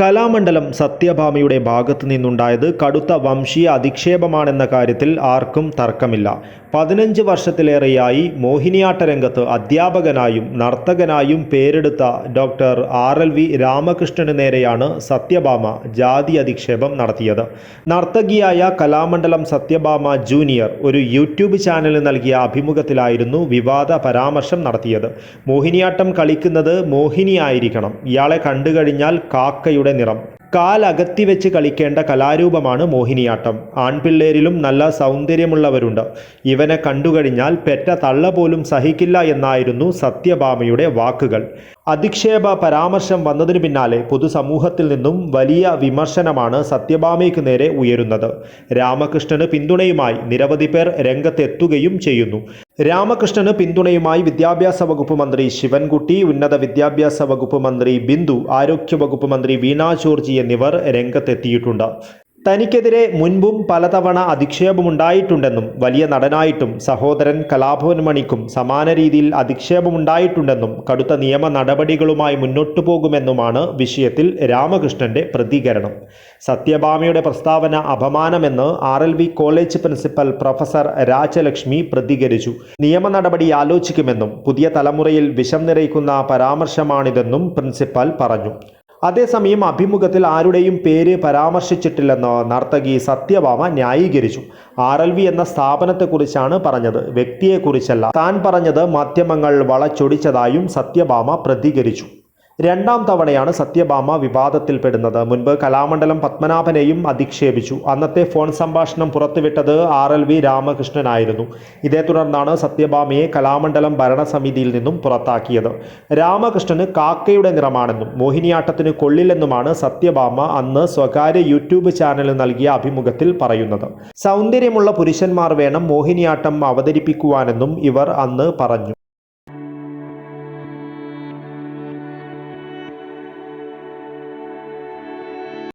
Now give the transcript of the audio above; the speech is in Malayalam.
കലാമണ്ഡലം സത്യഭാമയുടെ ഭാഗത്തു നിന്നുണ്ടായത് കടുത്ത വംശീയ അധിക്ഷേപമാണെന്ന കാര്യത്തിൽ ആർക്കും തർക്കമില്ല. പതിനഞ്ച് വർഷത്തിലേറെയായി മോഹിനിയാട്ട രംഗത്ത് അധ്യാപകനായും നർത്തകനായും പേരെടുത്ത ഡോക്ടർ ആർ എൽ വി രാമകൃഷ്ണന് നേരെയാണ് സത്യഭാമ ജാതി അധിക്ഷേപം നടത്തിയത്. നർത്തകിയായ കലാമണ്ഡലം സത്യഭാമ ജൂനിയർ ഒരു യൂട്യൂബ് ചാനലിന് നൽകിയ അഭിമുഖത്തിലായിരുന്നു വിവാദ പരാമർശം നടത്തിയത്. മോഹിനിയാട്ടം കളിക്കുന്നത് മോഹിനിയായിരിക്കണം. ഇയാളെ കണ്ടുകഴിഞ്ഞാൽ കാക്കയുടെ നിറം. കാലകത്തി വെച്ച് കളിക്കേണ്ട കലാരൂപമാണ് മോഹിനിയാട്ടം. ആൺപിള്ളേരിലും നല്ല സൗന്ദര്യമുള്ളവരുണ്ട്. ഇവനെ കണ്ടുകഴിഞ്ഞാൽ പെറ്റ തള്ള പോലും സഹിക്കില്ല എന്നായിരുന്നു സത്യഭാമയുടെ വാക്കുകൾ. അധിക്ഷേപ പരാമർശം വന്നതിനു പിന്നാലെ പൊതുസമൂഹത്തിൽ നിന്നും വലിയ വിമർശനമാണ് സത്യഭാമയ്ക്ക് നേരെ ഉയരുന്നത്. രാമകൃഷ്ണന് പിന്തുണയുമായി നിരവധി പേർ രംഗത്തെത്തുകയും ചെയ്യുന്നു. രാമകൃഷ്ണന് പിന്തുണയുമായി വിദ്യാഭ്യാസ വകുപ്പ് മന്ത്രി ശിവൻകുട്ടി ഉന്നത വിദ്യാഭ്യാസ വകുപ്പ് മന്ത്രി ബിന്ദു ആരോഗ്യ വകുപ്പ് മന്ത്രി വീണ ജോർജി എന്നിവർ രംഗത്തെത്തിയിട്ടുണ്ട്. തനിക്കെതിരെ മുൻപും പലതവണ അധിക്ഷേപമുണ്ടായിട്ടുണ്ടെന്നും വലിയ നടനായിട്ടും സഹോദരൻ കലാഭവൻ മണിക്കും സമാന രീതിയിൽ അധിക്ഷേപമുണ്ടായിട്ടുണ്ടെന്നും കടുത്ത നിയമ നടപടികളുമായി മുന്നോട്ടു പോകുമെന്നുമാണ് വിഷയത്തിൽ രാമകൃഷ്ണന്റെ പ്രതികരണം. സത്യഭാമയുടെ പ്രസ്താവന അപമാനമെന്ന് R L V college principal professor Rajalakshmi പ്രതികരിച്ചു. നിയമ നടപടി ആലോചിക്കുമെന്നും പുതിയ തലമുറയിൽ വിഷം നിറയ്ക്കുന്ന പരാമർശമാണിതെന്നും പ്രിൻസിപ്പൽ പറഞ്ഞു. അതേസമയം അഭിമുഖത്തിൽ ആരുടെയും പേര് പരാമർശിച്ചിട്ടില്ലെന്ന് നർത്തകി സത്യഭാമ ന്യായീകരിച്ചു. ആർ എൽ വി എന്ന സ്ഥാപനത്തെക്കുറിച്ചാണ് പറഞ്ഞത്. വ്യക്തിയെക്കുറിച്ചല്ല. താൻ പറഞ്ഞത് മാധ്യമങ്ങൾ വളച്ചൊടിച്ചതായും സത്യഭാമ പ്രതികരിച്ചു. രണ്ടാം തവണയാണ് സത്യഭാമ വിവാദത്തിൽപ്പെടുന്നത് മുൻപ് കലാമണ്ഡലം പത്മനാഭനെയും അധിക്ഷേപിച്ചു. അന്നത്തെ ഫോൺ സംഭാഷണം പുറത്തുവിട്ടത് ആർ എൽ വി രാമകൃഷ്ണനായിരുന്നു. ഇതേ തുടർന്നാണ് സത്യഭാമയെ കലാമണ്ഡലം ഭരണസമിതിയിൽ നിന്നും പുറത്താക്കിയത്. രാമകൃഷ്ണന് കാക്കയുടെ നിറമാണെന്നും മോഹിനിയാട്ടത്തിന് കൊള്ളില്ലെന്നുമാണ് സത്യഭാമ അന്ന് സ്വകാര്യ യൂട്യൂബ് ചാനലിൽ നൽകിയ അഭിമുഖത്തിൽ പറയുന്നത്. സൗന്ദര്യമുള്ള പുരുഷന്മാർ വേണം മോഹിനിയാട്ടം അവതരിപ്പിക്കുവാനെന്നും ഇവർ അന്ന് പറഞ്ഞു.